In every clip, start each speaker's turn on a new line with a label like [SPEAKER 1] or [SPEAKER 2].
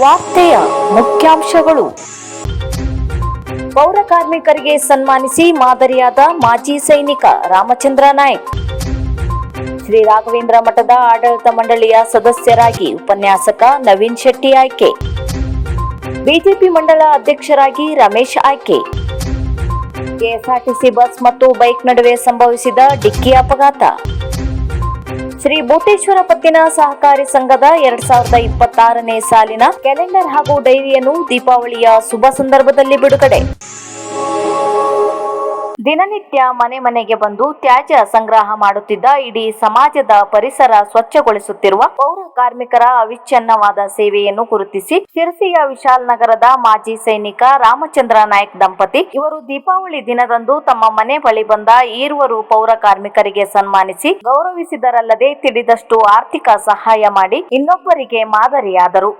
[SPEAKER 1] ವಾರ್ತೆಯ ಮುಖ್ಯಾಂಶಗಳು. ಪೌರ ಕಾರ್ಮಿಕರಿಗೆ ಸನ್ಮಾನಿಸಿ ಮಾದರಿಯಾದ ಮಾಜಿ ಸೈನಿಕ ರಾಮಚಂದ್ರ ನಾಯ್ಕ್. ಶ್ರೀ ರಾಘವೇಂದ್ರ ಮಠದ ಆಡಳಿತ ಮಂಡಳಿಯ ಸದಸ್ಯರಾಗಿ ಉಪನ್ಯಾಸಕ ನವೀನ್ ಶೆಟ್ಟಿ ಆಯ್ಕೆ. ಬಿಜೆಪಿ ಮಂಡಳ ಅಧ್ಯಕ್ಷರಾಗಿ ರಮೇಶ್ ಆಯ್ಕೆ. ಕೆಎಸ್ಆರ್ಟಿಸಿ ಬಸ್ ಮತ್ತು ಬೈಕ್ ನಡುವೆ ಸಂಭವಿಸಿದ ಡಿಕ್ಕಿ ಅಪಘಾತ. ಶ್ರೀ ಬೋತೇಶ್ವರ ಪತ್ತಿನ ಸಹಕಾರಿ ಸಂಘದ ಎರಡ್ ಸಾವಿರದ ಇಪ್ಪತ್ತಾರನೇ ಸಾಲಿನ ಕ್ಯಾಲೆಂಡರ್ ಹಾಗೂ ಡೈರಿಯನ್ನು ದೀಪಾವಳಿಯ ಶುಭ ಸಂದರ್ಭದಲ್ಲಿ ಬಿಡುಗಡೆ. ದಿನನಿತ್ಯ ಮನೆ ಮನೆಗೆ ಬಂದು ತ್ಯಾಜ್ಯ ಸಂಗ್ರಹ ಮಾಡುತ್ತಿದ್ದ ಇಡೀ ಸಮಾಜದ ಪರಿಸರ ಸ್ವಚ್ಛಗೊಳಿಸುತ್ತಿರುವ ಪೌರ ಕಾರ್ಮಿಕರ ಅವಿಚ್ಛನ್ನವಾದ ಸೇವೆಯನ್ನು ಗುರುತಿಸಿ ಶಿರಸಿಯ ವಿಶಾಲ್ ನಗರದ ಮಾಜಿ ಸೈನಿಕ ರಾಮಚಂದ್ರ ನಾಯಕ್ ದಂಪತಿ, ಇವರು ದೀಪಾವಳಿ ದಿನದಂದು ತಮ್ಮ ಮನೆ ಬಳಿ ಬಂದ ಈರುವರು ಪೌರ ಕಾರ್ಮಿಕರಿಗೆ ಸನ್ಮಾನಿಸಿ ಗೌರವಿಸಿದರಲ್ಲದೆ ತಿಳಿದಷ್ಟು ಆರ್ಥಿಕ ಸಹಾಯ ಮಾಡಿ ಇನ್ನೊಬ್ಬರಿಗೆ ಮಾದರಿಯಾದರು.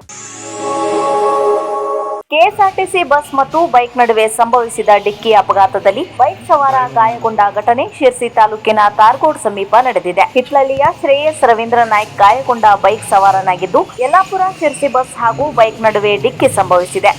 [SPEAKER 1] ಕೆಎಸ್ಆರ್ಟಿಸಿ ಬಸ್ ಮತ್ತು ಬೈಕ್ ನಡುವೆ ಸಂಭವಿಸಿದ ಡಿಕ್ಕಿ ಅಪಘಾತದಲ್ಲಿ ಬೈಕ್ ಸವಾರ ಗಾಯಗೊಂಡ ಘಟನೆ ಶಿರ್ಸಿ ತಾಲೂಕಿನ ತಾರ್ಗೋಡ್ ಸಮೀಪ ನಡೆದಿದೆ. ಹಿಟ್ಲಳ್ಳಿಯ ಶ್ರೇಯಸ್ ರವೀಂದ್ರ ನಾಯ್ಕ್ ಗಾಯಗೊಂಡ ಬೈಕ್ ಸವಾರನಾಗಿದ್ದು, ಯಲ್ಲಾಪುರ ಶಿರ್ಸಿ ಬಸ್ ಹಾಗೂ ಬೈಕ್ ನಡುವೆ ಡಿಕ್ಕಿ ಸಂಭವಿಸಿದೆ.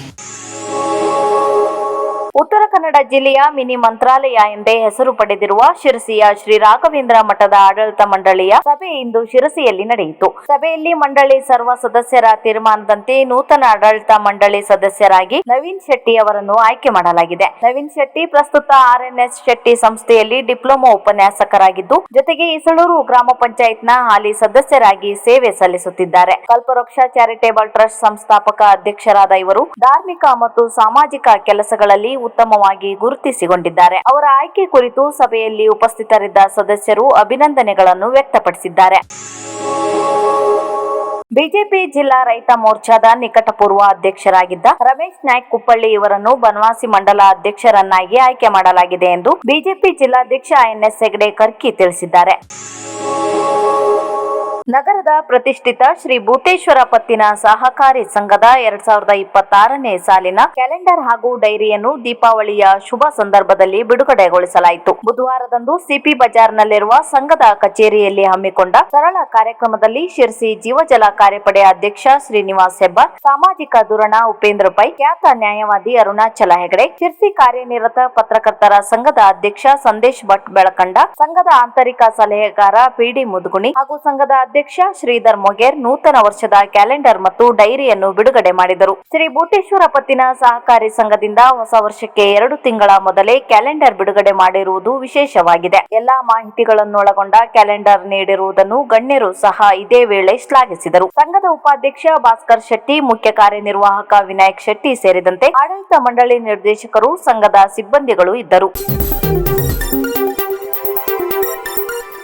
[SPEAKER 1] ಉತ್ತರ ಕನ್ನಡ ಜಿಲ್ಲೆಯ ಮಿನಿ ಮಂತ್ರಾಲಯ ಎಂದೇ ಹೆಸರು ಪಡೆದಿರುವ ಶಿರಸಿಯ ಶ್ರೀ ರಾಘವೇಂದ್ರ ಮಠದ ಆಡಳಿತ ಮಂಡಳಿಯ ಸಭೆ ಇಂದು ಶಿರಸಿಯಲ್ಲಿ ನಡೆಯಿತು. ಸಭೆಯಲ್ಲಿ ಮಂಡಳಿ ಸರ್ವ ಸದಸ್ಯರ ತೀರ್ಮಾನದಂತೆ ನೂತನ ಆಡಳಿತ ಮಂಡಳಿ ಸದಸ್ಯರಾಗಿ ನವೀನ್ ಶೆಟ್ಟಿ ಅವರನ್ನು ಆಯ್ಕೆ ಮಾಡಲಾಗಿದೆ. ನವೀನ್ ಶೆಟ್ಟಿ ಪ್ರಸ್ತುತ ಆರ್ಎನ್ಎಸ್ ಶೆಟ್ಟಿ ಸಂಸ್ಥೆಯಲ್ಲಿ ಡಿಪ್ಲೊಮಾ ಉಪನ್ಯಾಸಕರಾಗಿದ್ದು, ಜೊತೆಗೆ ಇಸಳೂರು ಗ್ರಾಮ ಪಂಚಾಯತ್ನ ಹಾಲಿ ಸದಸ್ಯರಾಗಿ ಸೇವೆ ಸಲ್ಲಿಸುತ್ತಿದ್ದಾರೆ. ಕಲ್ಪವೃಕ್ಷ ಚಾರಿಟೇಬಲ್ ಟ್ರಸ್ಟ್ ಸಂಸ್ಥಾಪಕ ಅಧ್ಯಕ್ಷರಾದ ಇವರು ಧಾರ್ಮಿಕ ಮತ್ತು ಸಾಮಾಜಿಕ ಕೆಲಸಗಳಲ್ಲಿ ಉತ್ತಮವಾಗಿ ಗುರುತಿಸಿಕೊಂಡಿದ್ದಾರೆ. ಅವರ ಆಯ್ಕೆ ಕುರಿತು ಸಭೆಯಲ್ಲಿ ಉಪಸ್ಥಿತರಿದ್ದ ಸದಸ್ಯರು ಅಭಿನಂದನೆಗಳನ್ನು ವ್ಯಕ್ತಪಡಿಸಿದ್ದಾರೆ. ಬಿಜೆಪಿ ಜಿಲ್ಲಾ ರೈತ ಮೋರ್ಚಾದ ನಿಕಟಪೂರ್ವ ಅಧ್ಯಕ್ಷರಾಗಿದ್ದ ರಮೇಶ್ ನಾಯ್ಕ್ ಕುಪ್ಪಳ್ಳಿ ಇವರನ್ನು ಬನವಾಸಿ ಮಂಡಲ ಅಧ್ಯಕ್ಷರನ್ನಾಗಿ ಆಯ್ಕೆ ಮಾಡಲಾಗಿದೆ ಎಂದು ಬಿಜೆಪಿ ಜಿಲ್ಲಾಧ್ಯಕ್ಷ ಎನ್ಎಸ್ ಹೆಗಡೆ ಕರ್ಕಿ ತಿಳಿಸಿದ್ದಾರೆ. ನಗರದ ಪ್ರತಿಷ್ಠಿತ ಶ್ರೀ ಭೂತೇಶ್ವರ ಪತ್ತಿನ ಸಹಕಾರಿ ಸಂಘದ ಎರಡ್ ಸಾವಿರದ ಇಪ್ಪತ್ತಾರನೇ ಸಾಲಿನ ಕ್ಯಾಲೆಂಡರ್ ಹಾಗೂ ಡೈರಿಯನ್ನು ದೀಪಾವಳಿಯ ಶುಭ ಸಂದರ್ಭದಲ್ಲಿ ಬಿಡುಗಡೆಗೊಳಿಸಲಾಯಿತು. ಬುಧವಾರದಂದು ಸಿಪಿ ಬಜಾರ್ನಲ್ಲಿರುವ ಸಂಘದ ಕಚೇರಿಯಲ್ಲಿ ಹಮ್ಮಿಕೊಂಡ ಸರಳ ಕಾರ್ಯಕ್ರಮದಲ್ಲಿ ಶಿರ್ಸಿ ಜೀವಜಲ ಕಾರ್ಯಪಡೆ ಅಧ್ಯಕ್ಷ ಶ್ರೀನಿವಾಸ್ ಹೆಬ್ಬಾರ್, ಸಾಮಾಜಿಕ ಧುರಣ ಉಪೇಂದ್ರ ಪೈ, ಖ್ಯಾತ ನ್ಯಾಯವಾದಿ ಅರುಣಾಚಲ ಹೆಗಡೆ ಶಿರ್ಸಿ ಕಾರ್ಯನಿರತ ಪತ್ರಕರ್ತರ ಸಂಘದ ಅಧ್ಯಕ್ಷ ಸಂದೇಶ್ ಭಟ್ ಬೆಳಕಂಡ, ಸಂಘದ ಆಂತರಿಕ ಸಲಹೆಗಾರ ಪಿಡಿ ಮುದುಗುಣಿ ಹಾಗೂ ಸಂಘದ ಅಧ್ಯಕ್ಷ ಶ್ರೀಧರ್ ಮೊಗೇರ್ ನೂತನ ವರ್ಷದ ಕ್ಯಾಲೆಂಡರ್ ಮತ್ತು ಡೈರಿಯನ್ನು ಬಿಡುಗಡೆ ಮಾಡಿದರು. ಶ್ರೀ ಭೂತೇಶ್ವರ ಪತ್ತಿನ ಸಹಕಾರಿ ಸಂಘದಿಂದ ಹೊಸ ವರ್ಷಕ್ಕೆ ಎರಡು ತಿಂಗಳ ಮೊದಲೇ ಕ್ಯಾಲೆಂಡರ್ ಬಿಡುಗಡೆ ಮಾಡಿರುವುದು ವಿಶೇಷವಾಗಿದೆ. ಎಲ್ಲಾ ಮಾಹಿತಿಗಳನ್ನೊಳಗೊಂಡ ಕ್ಯಾಲೆಂಡರ್ ನೀಡಿರುವುದನ್ನು ಗಣ್ಯರು ಸಹ ಇದೇ ವೇಳೆ ಶ್ಲಾಘಿಸಿದರು. ಸಂಘದ ಉಪಾಧ್ಯಕ್ಷ ಭಾಸ್ಕರ್ ಶೆಟ್ಟಿ, ಮುಖ್ಯ ಕಾರ್ಯನಿರ್ವಾಹಕ ವಿನಾಯಕ್ ಶೆಟ್ಟಿ ಸೇರಿದಂತೆ ಆಡಳಿತ ಮಂಡಳಿ ನಿರ್ದೇಶಕರು, ಸಂಘದ ಸಿಬ್ಬಂದಿಗಳು ಇದ್ದರು.